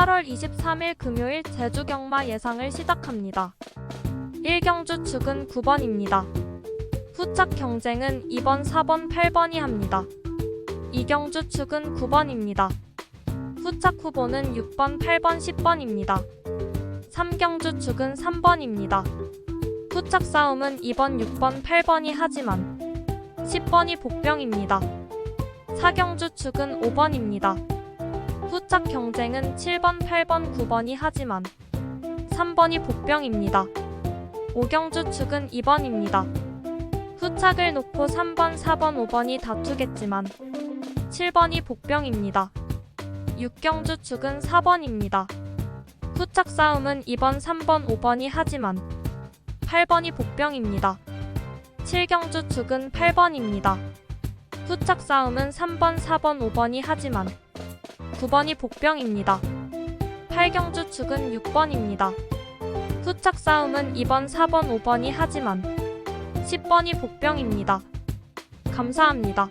8월 23일 금요일 제주 경마 예상을 시작합니다. 1경주 축은 9번입니다. 후착 경쟁은 2번, 4번, 8번이 합니다. 2경주 축은 9번입니다. 후착 후보는 6번, 8번, 10번입니다. 3경주 축은 3번입니다. 후착 싸움은 2번, 6번, 8번이 하지만 10번이 복병입니다. 4경주 축은 5번입니다. 후착 경쟁은 7번, 8번, 9번이 하지만 3번이 복병입니다. 5경주 축은 2번입니다. 후착을 놓고 3번, 4번, 5번이 다투겠지만 7번이 복병입니다. 6경주 축은 4번입니다. 후착 싸움은 2번, 3번, 5번이 하지만 8번이 복병입니다. 7경주 축은 8번입니다. 후착 싸움은 3번, 4번, 5번이 하지만 9번이 복병입니다. 8경주 축은 6번입니다. 후착 싸움은 2번, 4번, 5번이 하지만 10번이 복병입니다. 감사합니다.